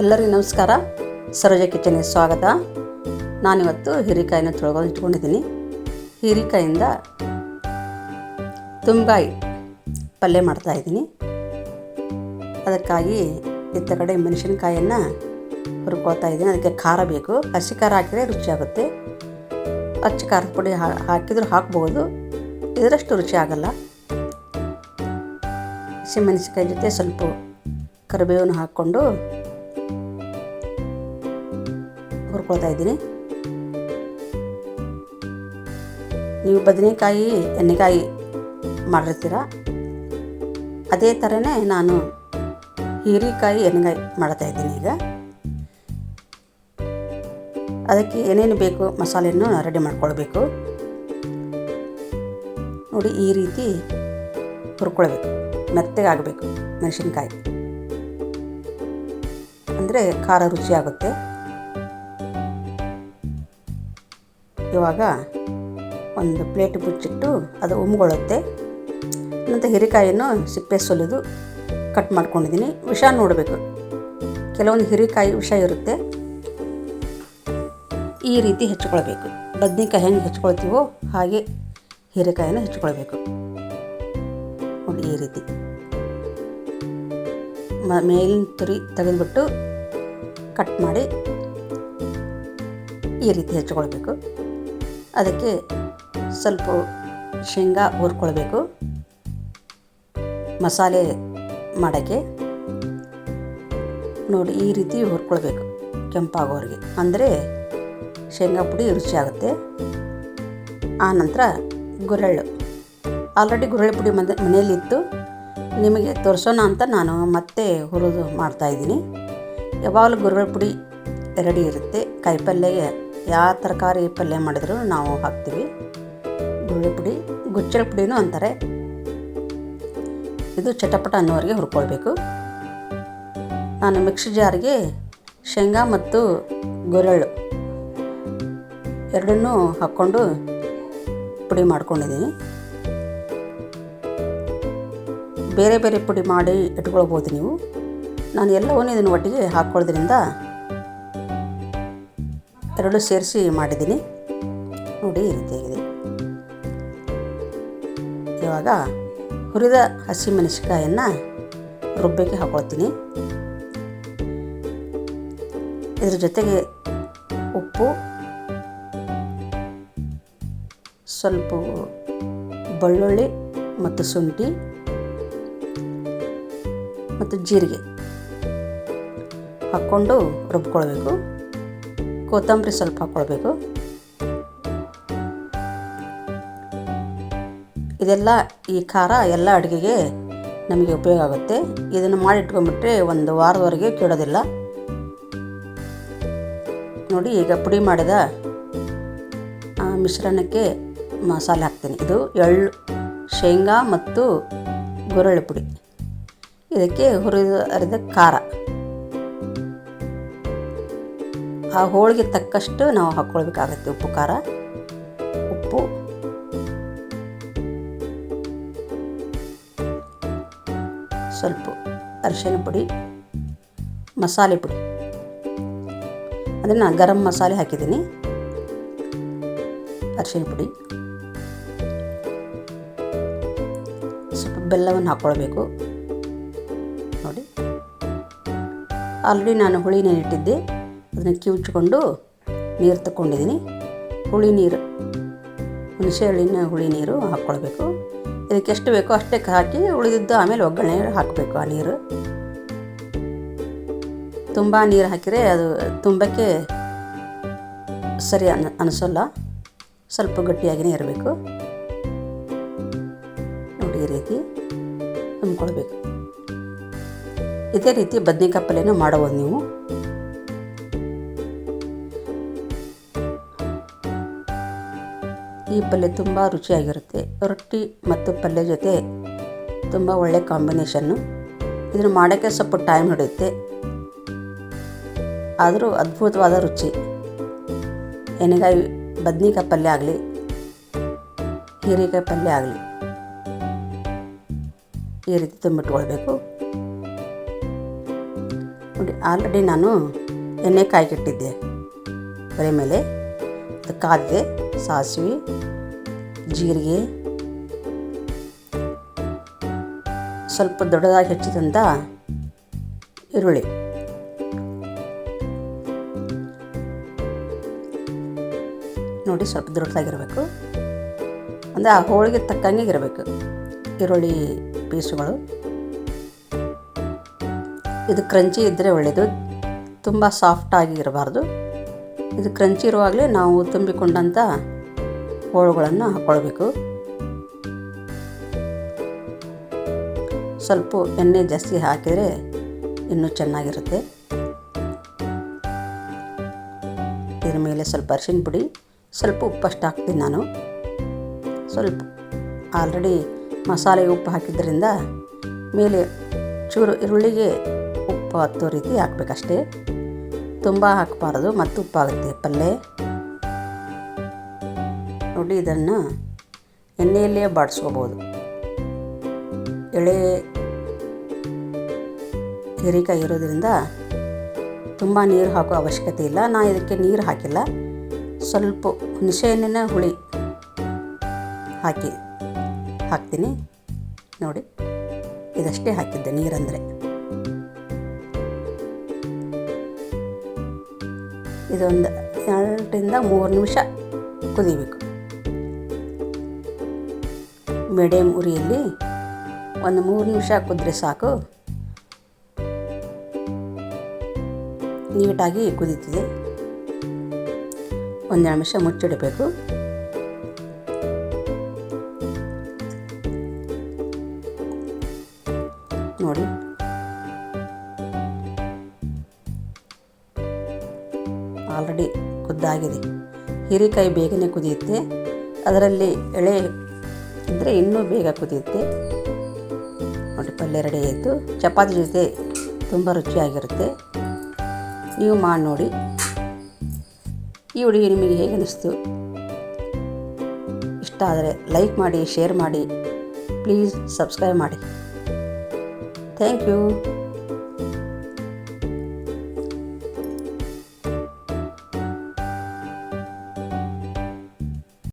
ಎಲ್ಲರಿಗೂ ನಮಸ್ಕಾರ. ಸರೋಜ ಕಿಚನ್ಗೆ ಸ್ವಾಗತ. ನಾನಿವತ್ತು ಹೀರಿಕಾಯಿನ ತೊಳ್ಕೊಂಡು ಇಟ್ಕೊಂಡಿದ್ದೀನಿ. ಹೀರಿಕಾಯಿಂದ ತುಂಬಾಯಿ ಪಲ್ಯ ಮಾಡ್ತಾಯಿದ್ದೀನಿ ಅದಕ್ಕಾಗಿ ಇತ್ತ ಕಡೆ ಮೆಣಸಿನ್ಕಾಯನ್ನು ಹುರ್ಕೊಳ್ತಾ ಇದ್ದೀನಿ. ಅದಕ್ಕೆ ಖಾರ ಬೇಕು. ಹಸಿ ಖಾರ ಹಾಕಿದರೆ ರುಚಿಯಾಗುತ್ತೆ. ಅಚ್ಚ ಖಾರದ ಪುಡಿ ಹಾಕಿದ್ರು ಹಾಕ್ಬೋದು. ಇದರಷ್ಟು ರುಚಿ ಆಗಲ್ಲ. ಹಸಿಮೆಣಸಿನ್ಕಾಯಿ ಜೊತೆ ಸ್ವಲ್ಪ ಕರಿಬೇವನ್ನು ಹಾಕ್ಕೊಂಡು ಹುರ್ಕೊಳ್ತಾ ಇದ್ದೀನಿ. ನೀವು ಬದನೆಕಾಯಿ, ಎಣ್ಣೆಕಾಯಿ ಮಾಡಿರ್ತೀರ. ಅದೇ ಥರನೇ ನಾನು ಹೀರೆಕಾಯಿ, ಎಣ್ಣೆಕಾಯಿ ಮಾಡ್ತಾ ಇದ್ದೀನಿ ಈಗ. ಅದಕ್ಕೆ ಏನೇನು ಬೇಕು, ಮಸಾಲೆಯನ್ನು ರೆಡಿ ಮಾಡ್ಕೊಳ್ಬೇಕು. ನೋಡಿ, ಈ ರೀತಿ ಹುರ್ಕೊಳ್ಬೇಕು. ಮೆತ್ತಗಾಗಬೇಕು ಮೆಣಸಿನ್ಕಾಯಿ. ಅಂದರೆ ಖಾರ ರುಚಿ ಇವಾಗ ಒಂದು ಪ್ಲೇಟ್ ಮುಚ್ಚಿಟ್ಟು ಅದು ಉಮ್ಗೊಳ್ಳುತ್ತೆ ನಂತರ ಹಿರಿಕಾಯನ್ನು ಸಿಪ್ಪೆ ಸೊಲಿದು ಕಟ್ ಮಾಡ್ಕೊಂಡಿದ್ದೀನಿ. ವಿಷ ನೋಡಬೇಕು. ಕೆಲವೊಂದು ಹಿರಿಕಾಯಿ ವಿಷ ಇರುತ್ತೆ. ಈ ರೀತಿ ಹೆಚ್ಕೊಳ್ಬೇಕು. ಬದ್ನೆಕಾಯಿ ಹೆಂಗೆ ಹೆಚ್ಕೊಳ್ತೀವೋ ಹಾಗೆ ಹೀರೆಕಾಯನ್ನು ಹೆಚ್ಕೊಳ್ಬೇಕು. ನೋಡಿ ಈ ರೀತಿ. ಮೇಲಿನ ತುರಿ ತೆಗೆದುಬಿಟ್ಟು ಕಟ್ ಮಾಡಿ ಈ ರೀತಿ ಹೆಚ್ಕೊಳ್ಬೇಕು. ಅದಕ್ಕೆ ಸ್ವಲ್ಪ ಶೇಂಗಾ ಹುರ್ಕೊಳ್ಬೇಕು. ಮಸಾಲೆ ಮಾಡೋಕ್ಕೆ. ನೋಡಿ, ಈ ರೀತಿ ಹುರ್ಕೊಳ್ಬೇಕು ಕೆಂಪಾಗೋರಿಗೆ. ಅಂದರೆ ಶೇಂಗಾ ಪುಡಿ ರುಚಿಯಾಗುತ್ತೆ ಆ ನಂತರ ಗುರೆಳ್ಳು. ಆಲ್ರೆಡಿ ಗುರೆಳ್ಳು ಪುಡಿ ಮನೆ, ಮನೆಯಲ್ಲಿತ್ತು. ನಿಮಗೆ ತೋರಿಸೋಣ ಅಂತ ನಾನು ಮತ್ತೆ ಹುರಿದು ಮಾಡ್ತಾಯಿದ್ದೀನಿ ಯಾವಾಗಲೂ ಗುರೆಳ್ಳು ಪುಡಿ ರೆಡಿ ಇರುತ್ತೆ. ಕಾಯಿಪಲ್ಯಗೆ ಯಾವ ತರಕಾರಿ ಪಲ್ಯ ಮಾಡಿದ್ರು ನಾವು ಹಾಕ್ತೀವಿ. ಗುರೆಳ್ಳು ಪುಡಿ ಗುಚ್ಚಳ ಪುಡಿನೂ ಅಂತಾರೆ. ಇದು ಚಟಪಟ ಅನ್ನೋರಿಗೆ ಹುರ್ಕೊಳ್ಬೇಕು. ನಾನು ಮಿಕ್ಸಿ ಜಾರಿಗೆ ಶೇಂಗಾ ಮತ್ತು ಗೊರಳು ಎರಡನ್ನೂ ಹಾಕ್ಕೊಂಡು ಪುಡಿ ಮಾಡ್ಕೊಂಡಿದ್ದೀನಿ. ಬೇರೆ ಬೇರೆ ಪುಡಿ ಮಾಡಿ ಇಟ್ಕೊಳ್ಬೋದು ನೀವು. ನಾನು ಎಲ್ಲವನ್ನೂ ಇದನ್ನು ಒಟ್ಟಿಗೆ ಹಾಕ್ಕೊಳ್ಳೋದ್ರಿಂದ ಎರಡು ಸೇರಿಸಿ ಮಾಡಿದ್ದೀನಿ. ನೋಡಿ ಈ ರೀತಿಯಾಗಿದೆ ಇವಾಗ ಹುರಿದ ಹಸಿಮೆಣಸಿಕಾಯನ್ನು ರುಬ್ಬಕ್ಕೆ ಹಾಕೊಳ್ತೀನಿ. ಇದ್ರ ಜೊತೆಗೆ ಉಪ್ಪು, ಸ್ವಲ್ಪ ಬೆಳ್ಳುಳ್ಳಿ ಮತ್ತು ಶುಂಠಿ ಮತ್ತು ಜೀರಿಗೆ ಹಾಕ್ಕೊಂಡು ರುಬ್ಕೊಳ್ಬೇಕು. ಕೊತ್ತಂಬರಿ ಸ್ವಲ್ಪ ಹಾಕ್ಕೊಳ್ಬೇಕು ಇದೆಲ್ಲ ಈ ಖಾರ ಎಲ್ಲ ಅಡುಗೆಗೆ ನಮಗೆ ಉಪಯೋಗ ಆಗುತ್ತೆ. ಇದನ್ನು ಮಾಡಿಟ್ಕೊಂಡ್ಬಿಟ್ರೆ ಒಂದು ವಾರದವರೆಗೆ ಕೆಡೋದಿಲ್ಲ. ನೋಡಿ, ಈಗ ಪುಡಿ ಮಾಡಿದ ಮಿಶ್ರಣಕ್ಕೆ ಮಸಾಲೆ ಹಾಕ್ತೀನಿ. ಇದು ಎಳ್ಳು, ಶೇಂಗಾ ಮತ್ತು ಗುರಳ್ಳು ಪುಡಿ. ಇದಕ್ಕೆ ಹುರಿದ, ಅರಿದ ಖಾರ. ಆ ಹೋಳಿಗೆ ತಕ್ಕಷ್ಟು ನಾವು ಹಾಕ್ಕೊಳ್ಬೇಕಾಗತ್ತೆ ಉಪ್ಪು, ಖಾರ. ಉಪ್ಪು. ಸ್ವಲ್ಪ ಅರಿಶಿನ ಪುಡಿ, ಮಸಾಲೆ ಪುಡಿ. ಅದನ್ನು ಗರಂ ಮಸಾಲೆ ಹಾಕಿದ್ದೀನಿ. ಅರಿಶಿನ ಪುಡಿ. ಸ್ವಲ್ಪ ಬೆಲ್ಲವನ್ನು ಹಾಕ್ಕೊಳ್ಬೇಕು ನೋಡಿ. ಆಲ್ರೆಡಿ ನಾನು ಹುಳಿ ನೆನಿಟ್ಟಿದ್ದೆ ಅದನ್ನು ಕಿವುಚ್ಕೊಂಡು ನೀರು ತಗೊಂಡಿದ್ದೀನಿ ಹುಳಿ ನೀರು ಹುಣಸೆ ಹಳ್ಳಿನ ಹುಳಿ ನೀರು ಹಾಕ್ಕೊಳ್ಬೇಕು. ಇದಕ್ಕೆ ಎಷ್ಟು ಬೇಕೋ ಅಷ್ಟೇ ಹಾಕಿ ಉಳಿದಿದ್ದು ಆಮೇಲೆ ಒಗ್ಗರಣೆ ಹಾಕಬೇಕು ಆ ನೀರು. ತುಂಬ ನೀರು ಹಾಕಿದರೆ ಅದು ತುಂಬಕ್ಕೆ ಸರಿ ಅನ್, ಅನಿಸೋಲ್ಲ. ಸ್ವಲ್ಪ ಗಟ್ಟಿಯಾಗಿಯೇ ಇರಬೇಕು. ನೋಡಿ ಈ ರೀತಿ ತುಂಬಿಕೊಳ್ಬೇಕು. ಇದೇ ರೀತಿ ಬದ್ನೆಕಾಯಿ ಪಲ್ಯನೂ ಮಾಡಬಹುದು ನೀವು. ಈ ಪಲ್ಯ ತುಂಬ ರುಚಿಯಾಗಿರುತ್ತೆ. ರೊಟ್ಟಿ ಮತ್ತು ಪಲ್ಯ ಜೊತೆ ತುಂಬ ಒಳ್ಳೆ ಕಾಂಬಿನೇಷನ್ನು. ಇದನ್ನು ಮಾಡೋಕ್ಕೆ ಸ್ವಲ್ಪ ಟೈಮ್ ಹಿಡಿಯುತ್ತೆ. ಆದರೂ ಅದ್ಭುತವಾದ ರುಚಿ. ಎಣ್ಣೆಗಾಯಿ ಬದ್ನಿಕಾಯಿ ಪಲ್ಯ ಆಗಲಿ, ಹೀರೆಕಾಯಿ ಪಲ್ಯ ಆಗಲಿ, ಈ ರೀತಿ ತುಂಬಿಟ್ಕೊಳ್ಬೇಕು. ನೋಡಿ, ಆಲ್ರೆಡಿ ನಾನು ಎಣ್ಣೆ ಕಾಯ್ಕಿಟ್ಟಿದ್ದೆ ಒಲೆ ಮೇಲೆ ಕಾದಿದೆ, ಸಾಸಿವೆ ಜೀರಿಗೆ ಸ್ವಲ್ಪ ದೊಡ್ಡದಾಗಿ ಹೆಚ್ಚಿದಂಥ ಈರುಳ್ಳಿ. ನೋಡಿ ಸ್ವಲ್ಪ ದೊಡ್ಡದಾಗಿರಬೇಕು. ಅಂದರೆ ಆ ಹೋಳಿಗೆ ತಕ್ಕಂಗೆ ಇರಬೇಕು ಈರುಳ್ಳಿ ಪೀಸುಗಳು. ಇದು ಕ್ರಂಚಿ ಇದ್ದರೆ ಒಳ್ಳೆಯದು ತುಂಬ ಸಾಫ್ಟಾಗಿ ಇರಬಾರ್ದು. ಇದು ಕ್ರಂಚಿ ಇರುವಾಗಲೇ ನಾವು ತುಂಬಿಕೊಂಡಂಥ ಹೋಳುಗಳನ್ನು ಹಾಕ್ಕೊಳ್ಬೇಕು ಸ್ವಲ್ಪ ಎಣ್ಣೆ ಜಾಸ್ತಿ ಹಾಕಿದರೆ ಇನ್ನೂ ಚೆನ್ನಾಗಿರುತ್ತೆ. ಇದ್ರ ಮೇಲೆ ಸ್ವಲ್ಪ ಅರಿಶಿನ ಪುಡಿ, ಸ್ವಲ್ಪ ಉಪ್ಪಷ್ಟು ಹಾಕ್ತೀನಿ ನಾನು. ಸ್ವಲ್ಪ ಆಲ್ರೆಡಿ ಮಸಾಲೆ ಉಪ್ಪು ಹಾಕಿದ್ದರಿಂದ ಮೇಲೆ ಚೂರು ಈರುಳ್ಳಿಗೆ ಉಪ್ಪು ಹತ್ತೋ ರೀತಿ ಹಾಕಬೇಕಷ್ಟೇ. ತುಂಬ ಹಾಕಬಾರ್ದು ಮತ್ತು ಉಪ್ಪಾಗುತ್ತೆ ಪಲ್ಯ ನೋಡಿ ಇದನ್ನು ಎಣ್ಣೆಯಲ್ಲೇ ಬಾಡಿಸ್ಕೋಬೋದು. ಎಳೆ ಹೀರೆಕಾಯಿ ಇರೋದ್ರಿಂದ ತುಂಬ ನೀರು ಹಾಕೋ ಅವಶ್ಯಕತೆ ಇಲ್ಲ. ನಾನು ಇದಕ್ಕೆ ನೀರು ಹಾಕಿಲ್ಲ. ಸ್ವಲ್ಪ ಹುಣಸೆಹಣ್ಣಿನ ಹುಳಿ ಹಾಕಿ ಹಾಕ್ತೀನಿ. ನೋಡಿ, ಇದಷ್ಟೇ ಹಾಕಿದ್ದೆ ನೀರಂದರೆ. ಇದೊಂದು ಎರಡರಿಂದ ಮೂರು ನಿಮಿಷ ಕುದಿಬೇಕು. ಮೀಡಿಯಮ್ ಉರಿಯಲ್ಲಿ ಒಂದು ಮೂರು ನಿಮಿಷ ಕುದ್ರೆ ಸಾಕು. ನೀಟಾಗಿ ಕುದೀತಿದೆ. ಒಂದೆರಡು ನಿಮಿಷ ಮುಚ್ಚಿಡಬೇಕು. ನೋಡಿ. ಆಲ್ರೆಡಿ ಕುದ್ದಾಗಿದೆ. ಹೀರೆಕಾಯಿ ಬೇಗನೆ ಕುದಿಯುತ್ತೆ. ಅದರಲ್ಲಿ ಎಳೆ ಇದ್ದರೆ ಇನ್ನೂ ಬೇಗ ಕುದಿಯುತ್ತೆ. ನೋಡಿ, ಪಲ್ಯ ರೆಡಿ ಆಯಿತು. ಚಪಾತಿ ಜೊತೆ ತುಂಬ ರುಚಿಯಾಗಿರುತ್ತೆ. ನೀವು ಮಾಡಿ ನೋಡಿ. ಈ ಹುಡುಗಿ ನಿಮಗೆ ಹೇಗೆ ಅನ್ನಿಸ್ತು? ಇಷ್ಟ ಆದರೆ ಲೈಕ್ ಮಾಡಿ, ಶೇರ್ ಮಾಡಿ. ಪ್ಲೀಸ್ ಸಬ್ಸ್ಕ್ರೈಬ್ ಮಾಡಿ. Thank you.